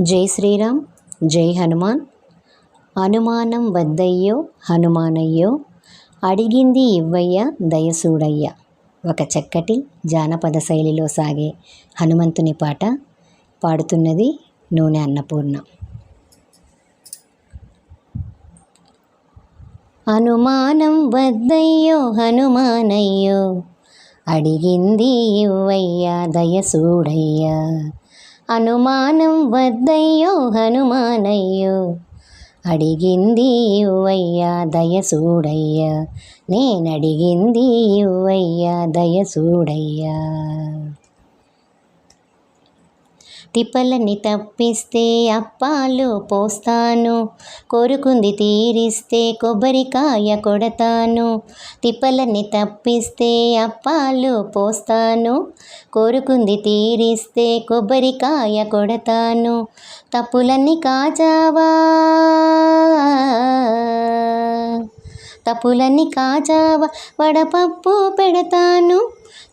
జై శ్రీరామ్ జై హనుమాన్. అనుమానం వద్దయ్యో హనుమానయ్యో అడిగింది ఇవ్వయ్య దయసూడయ్య. ఒక చక్కటి జానపద శైలిలో సాగే హనుమంతుని పాట పాడుతున్నది నూనె అన్నపూర్ణ. అనుమానం వద్దయ్యో హనుమానయ్యో అడిగింది ఇవ్వయ్యా దయసూడయ్యా. అనుమానం వద్దయ్యో హనుమానయ్యో. అడిగింది ఇవ్వయ్యా దయసూడయ్యా. నేనడిగింది ఇవ్వయ్యా దయసూడయ్యా. తిప్పలని తప్పిస్తే అప్పాలు పోస్తాను. కోరుకుంది తీరిస్తే కొబ్బరికాయ కొడతాను. తిప్పలని తప్పిస్తే అప్పాలు పోస్తాను. కోరుకుంది తీరిస్తే కొబ్బరికాయ కొడతాను. తప్పులన్నీ కాజావా? తప్పులన్నీ కాచావా వడపప్పు పెడతాను.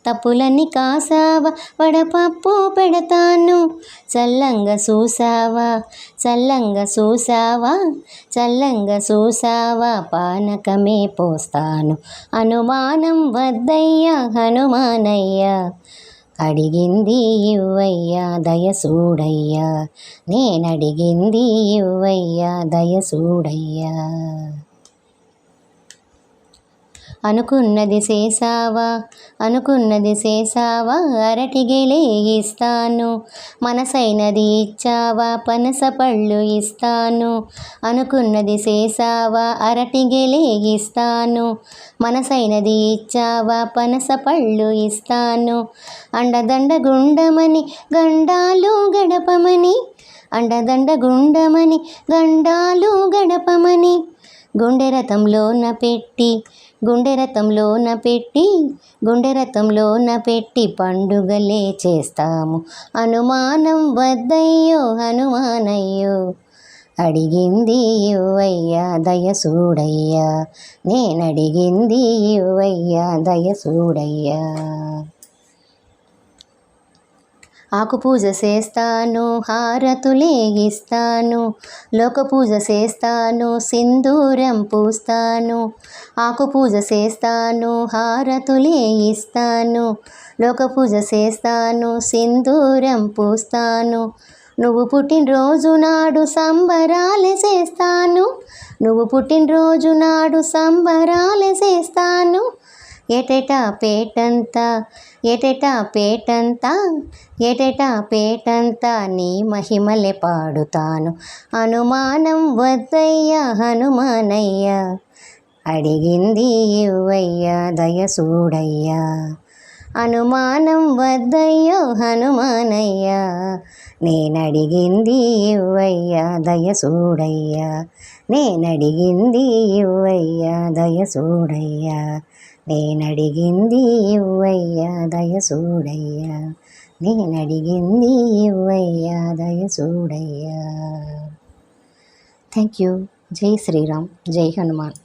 తప్పులన్నీ కాసావా వడపప్పు పెడతాను. చల్లంగా చూసావా చల్లంగా చూసావా చల్లంగా చూసావా పానకమే పోస్తాను. అనుమానం వద్దయ్యా హనుమానయ్యా అడిగింది ఇవ్వయ్యా దయసూడయ్యా. నేనడిగింది ఇవ్వయ్యా దయసూడయ్యా. అనుకున్నది చేసావా అనుకున్నది చేసావా అరటిగెలే ఇస్తాను మనసైనది ఇచ్చావా? పనస పళ్ళు ఇస్తాను. అనుకున్నది చేసావా అరటిగెలే ఇస్తాను మనసైనది ఇచ్చావా? పనస పళ్ళు ఇస్తాను. అండదండ గుండమని గండాలు గడపమని. అండదండ గుండమని గండాలు గడపమని. గుండె రథంలోన పెట్టి గుండె రథంలోన పెట్టి గుండె రథంలోన పెట్టి పండుగలే చేస్తాము. అనుమానం వద్దయ్యో హనుమానయ్యో అడిగింది ఇవ్వయ్యా దయసూడయ్యా. నేనడిగింది ఇవ్వయ్యా దయసూడయ్యా. ఆకు పూజ చేస్తాను హారతులేగిస్తాను లోక పూజ చేస్తాను సింధూరం పూస్తాను ఆకు పూజ చేస్తాను హారతులేగిస్తాను లోక పూజ చేస్తాను సింధూరం పూస్తాను. నువ్వు పుట్టినరోజు నాడు సంబరాలే చేస్తాను నువ్వు పుట్టినరోజు నాడు సంబరాలే చేస్తాను ఏటేటా పేటంతా? ఏటేటా పేటంతా? ఏటేటా పేటంతా? నీ మహిమలే పాడుతాను. అనుమానం వద్దయ్యా హనుమానయ్యా. అడిగింది ఇవ్వయ్యా దయసూడయ్యా. అనుమానం వద్దయ్యో హనుమానయ్యా. నేనడిగింది ఇవ్వయ్యా దయసూడయ్యా. నేనడిగింది ఇవ్వయ్యా దయసూడయ్యా. నేనడిగింది ఇవ్వయ్యా దయసూడయ్యా నేనడిగింది ఇవ్వయ్యా దయసూడయ్యా థ్యాంక్ యూ జై శ్రీరామ్. జై హనుమాన్.